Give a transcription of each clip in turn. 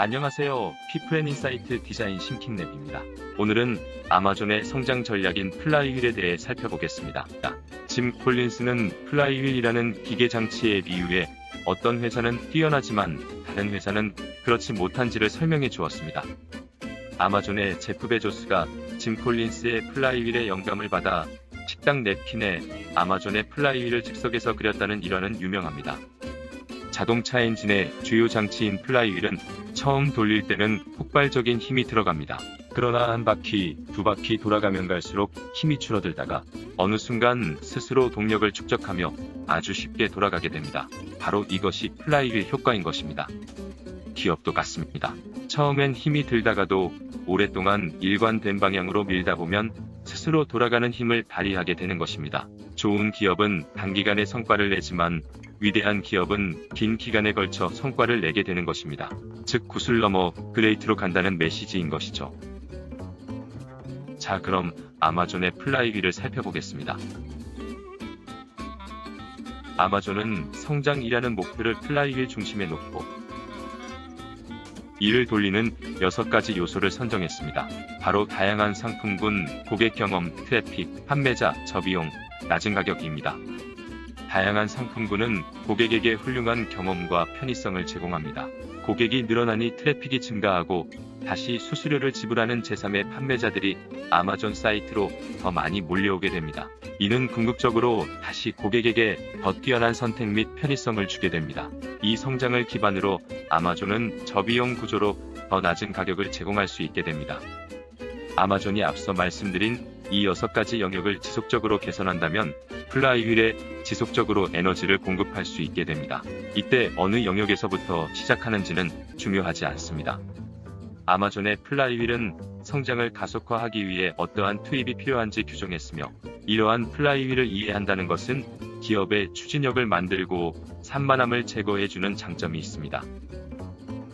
안녕하세요. 피플앤인사이트 디자인 심킹랩입니다. 오늘은 아마존의 성장 전략인 플라이휠에 대해 살펴보겠습니다. 짐 콜린스는 플라이휠이라는 기계 장치의 이유에 어떤 회사는 뛰어나지만 다른 회사는 그렇지 못한지를 설명해 주었습니다. 아마존의 제프 베조스가 짐 콜린스의 플라이휠에 영감을 받아 식당 냅킨에 아마존의 플라이휠을 즉석에서 그렸다는 일화는 유명합니다. 자동차 엔진의 주요 장치인 플라이휠은 처음 돌릴 때는 폭발적인 힘이 들어갑니다. 그러나 한 바퀴, 두 바퀴 돌아가면 갈수록 힘이 줄어들다가 어느 순간 스스로 동력을 축적하며 아주 쉽게 돌아가게 됩니다. 바로 이것이 플라이휠 효과인 것입니다. 기업도 같습니다. 처음엔 힘이 들다가도 오랫동안 일관된 방향으로 밀다 보면 스스로 돌아가는 힘을 발휘하게 되는 것입니다. 좋은 기업은 단기간에 성과를 내지만 위대한 기업은 긴 기간에 걸쳐 성과를 내게 되는 것입니다. 즉 구슬 넘어 그레이트로 간다는 메시지인 것이죠. 자 그럼 아마존의 플라이휠을 살펴보겠습니다. 아마존은 성장이라는 목표를 플라이휠 중심에 놓고 이를 돌리는 6가지 요소를 선정했습니다. 바로 다양한 상품군, 고객 경험, 트래픽, 판매자, 저비용, 낮은 가격입니다. 다양한 상품군은 고객에게 훌륭한 경험과 편의성을 제공합니다. 고객이 늘어나니 트래픽이 증가하고 다시 수수료를 지불하는 제3의 판매자들이 아마존 사이트로 더 많이 몰려오게 됩니다. 이는 궁극적으로 다시 고객에게 더 뛰어난 선택 및 편의성을 주게 됩니다. 이 성장을 기반으로 아마존은 저비용 구조로 더 낮은 가격을 제공할 수 있게 됩니다. 아마존이 앞서 말씀드린 이 6가지 영역을 지속적으로 개선한다면 플라이휠에 지속적으로 에너지를 공급할 수 있게 됩니다. 이때 어느 영역에서부터 시작하는지는 중요하지 않습니다. 아마존의 플라이휠은 성장을 가속화하기 위해 어떠한 투입이 필요한지 규정했으며 이러한 플라이휠을 이해한다는 것은 기업의 추진력을 만들고 산만함을 제거해주는 장점이 있습니다.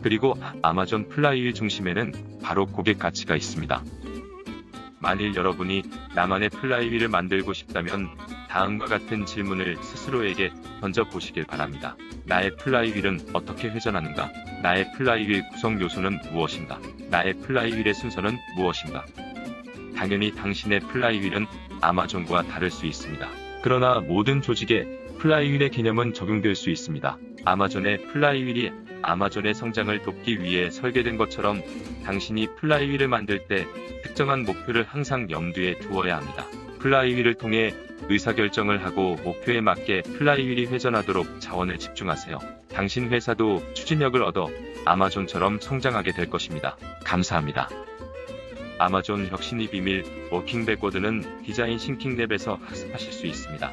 그리고 아마존 플라이휠 중심에는 바로 고객 가치가 있습니다. 만일 여러분이 나만의 플라이휠을 만들고 싶다면 다음과 같은 질문을 스스로에게 던져보시길 바랍니다. 나의 플라이휠은 어떻게 회전하는가? 나의 플라이휠 구성 요소는 무엇인가? 나의 플라이휠의 순서는 무엇인가? 당연히 당신의 플라이휠은 아마존과 다를 수 있습니다. 그러나 모든 조직에 플라이휠의 개념은 적용될 수 있습니다. 아마존의 플라이휠이 아마존의 성장을 돕기 위해 설계된 것처럼 당신이 플라이휠을 만들 때 특정한 목표를 항상 염두에 두어야 합니다. 플라이휠을 통해 의사결정을 하고 목표에 맞게 플라이휠이 회전하도록 자원을 집중하세요. 당신 회사도 추진력을 얻어 아마존처럼 성장하게 될 것입니다. 감사합니다. 아마존 혁신의 비밀 워킹 백워드는 디자인 싱킹랩에서 학습하실 수 있습니다.